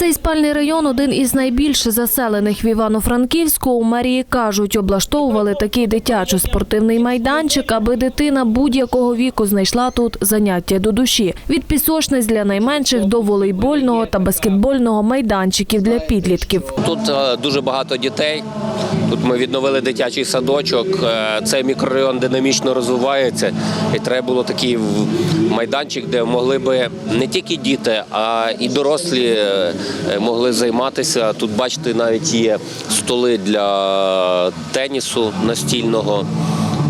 Цей спальний район один із найбільш заселених в Івано-Франківську. У мерії кажуть, облаштовували такий дитячо-спортивний майданчик, аби дитина будь-якого віку знайшла тут заняття до душі. Від пісочниць для найменших до волейбольного та баскетбольного майданчиків для підлітків. Тут е, дуже багато дітей. Тут ми відновили дитячий садочок. Е, Цей мікрорайон динамічно розвивається, і треба було такий майданчик, де могли би не тільки діти, а і дорослі е, могли займатися. Тут, бачите, навіть є столи для тенісу настільного.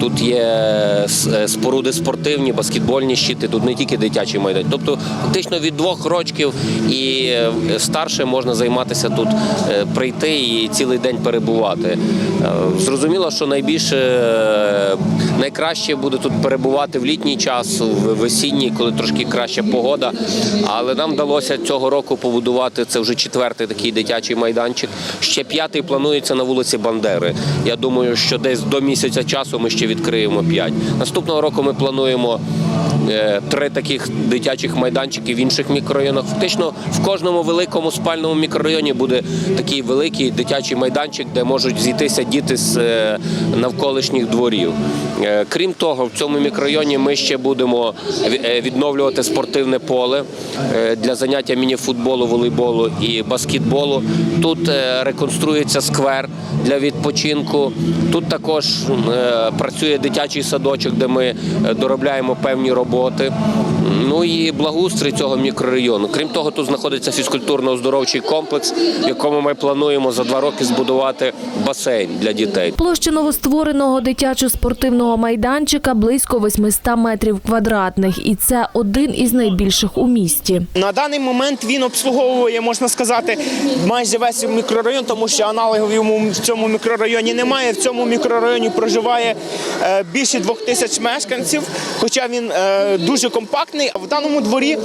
Тут є е, споруди спортивні, баскетбольні щити, тут не тільки дитячий майдан. Тобто, фактично від двох рочків і е, старше можна займатися тут, е, прийти і цілий день перебувати. Е, Зрозуміло, що найбільше е, найкраще буде тут перебувати в літній час, в весінній, коли трошки краща погода. Але нам вдалося цього року побудувати це вже четвертий такий дитячий майданчик. Ще п'ятий планується на вулиці Бандери. Я думаю, що десь до місяця часу ми ще відкриємо п'ять. Наступного року ми плануємо три таких дитячих майданчики в інших мікрорайонах. Фактично в кожному великому спальному мікрорайоні буде такий великий дитячий майданчик, де можуть зійтися діти з е, навколишніх дворів. Е, Крім того, в цьому мікрорайоні ми ще будемо е, відновлювати спортивне поле е, для заняття мініфутболу, волейболу і баскетболу. Тут е, реконструюється сквер для відпочинку. Тут також е, працює дитячий садочок, де ми е, доробляємо певні роботи. Ну і благоустрій цього мікрорайону. Крім того, тут знаходиться фізкультурно-оздоровчий комплекс, в якому ми плануємо за два роки збудувати басейн для дітей. Площа новоствореного дитячо-спортивного майданчика близько 800 метрів квадратних, і це один із найбільших у місті. На даний момент він обслуговує, можна сказати, майже весь мікрорайон, тому що аналогів йому в цьому мікрорайоні немає. В цьому мікрорайоні проживає е, більше двох тисяч мешканців, хоча він е, дуже компактний. В даному дворі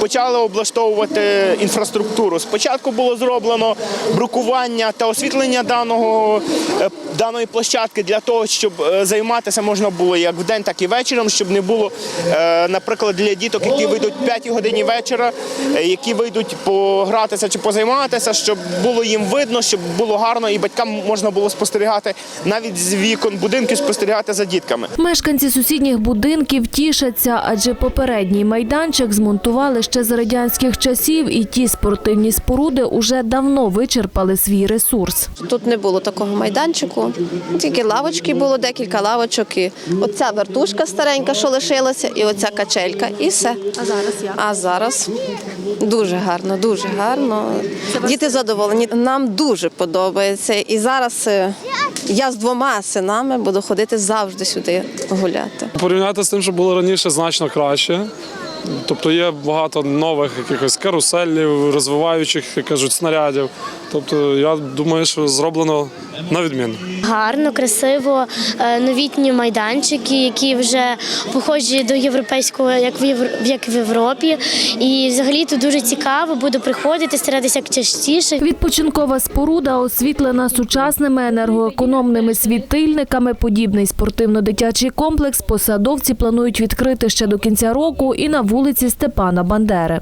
почали облаштовувати інфраструктуру. Спочатку було зроблено брукування та освітлення даного е, даної площадки для того, щоб е, займатися можна було як вдень, так і вечором, щоб не було, е, наприклад, для діток, які вийдуть 5 годині вечора, е, які вийдуть погратися чи позайматися, щоб було їм видно, щоб було гарно, і батькам можна було спостерігати навіть з вікон будинків спостерігати за дітками. Мешканці сусідніх будинків тішаться, адже попередній майданчик змонтували ще з радянських часів, і ті спортивні споруди уже давно вичерпали свій ресурс. Тут не було такого майданчику, тільки лавочки було, декілька лавочок. І оця вертушка старенька, що лишилася, і оця качелька, і все. А зараз як? А зараз дуже гарно, дуже гарно. Діти задоволені. Нам дуже подобається. І зараз е, я з двома синами буду ходити завжди сюди гуляти. Порівняти з тим, що було раніше, значно краще. Тобто є багато нових якихось каруселів, розвиваючих, як кажуть, снарядів. Тобто я думаю, що зроблено на відмінно. Гарно, красиво, е, новітні майданчики, які вже похожі до європейського, як в Євро- як в Європі. І взагалі тут дуже цікаво, буду приходити, старатися як частіше. Відпочинкова споруда освітлена сучасними енергоекономними світильниками. Подібний спортивно-дитячий комплекс посадовці планують відкрити ще до кінця року і на вулиці Степана Бандери.